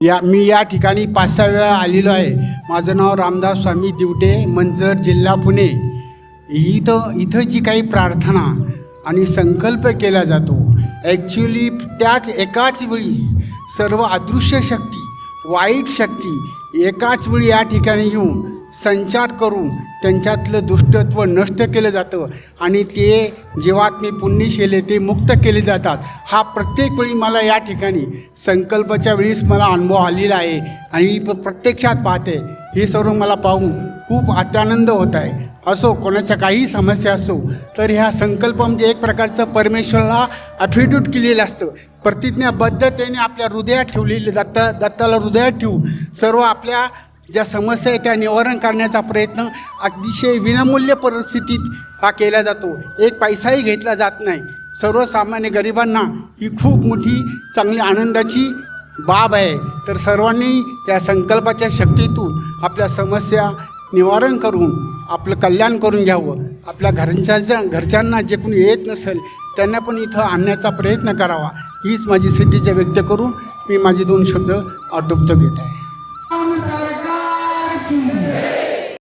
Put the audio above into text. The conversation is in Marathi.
या मी या ठिकाणी पाच सहा वेळा आलेलो आहे. माझं नाव रामदास स्वामी दिवटे मंजर जिल्हा पुणे. इथं इथं जी काही प्रार्थना आणि संकल्प केला जातो ॲक्च्युली त्याच एकाच वेळी सर्व अदृश्य शक्ती वाईट शक्ती एकाच वेळी या ठिकाणी येऊन संचार करून त्यांच्यातलं दुष्टत्व नष्ट केलं जातं आणि ते जीवात्मे पुण्यशिले ते मुक्त केले जातात. हा प्रत्येक वेळी मला या ठिकाणी संकल्पाच्या वेळीस मला अनुभव आलेला आहे आणि प्रत्यक्षात पाहते. हे सर्व मला पाहून खूप अत्यानंद होत आहे. असो कोणाच्या काही समस्या असो तर ह्या संकल्प म्हणजे एक प्रकारचं परमेश्वराला अफिड्यूट केलेलं असतं. प्रतिज्ञाबद्धतेने आपल्या हृदयात ठेवलेले दत्ता दत्ताला हृदयात ठेवून सर्व आपल्या ज्या समस्या आहेत त्या निवारण करण्याचा प्रयत्न अतिशय विनामूल्य परिस्थितीत हा केला जातो. एक पैसाही घेतला जात नाही. सर्वसामान्य गरिबांना ही खूप मोठी चांगली आनंदाची बाब आहे. तर सर्वांनी या संकल्पाच्या शक्तीतून आपल्या समस्या निवारण करून आपलं कल्याण करून घ्यावं. आपल्या घरच्यांच्या घरच्यांना जे कोणी येत नसेल त्यांना पण इथं आणण्याचा प्रयत्न करावा. हीच माझी सिद्धीच्या व्यक्त करून मी माझे दोन शब्द आटोपतो घेत आहे.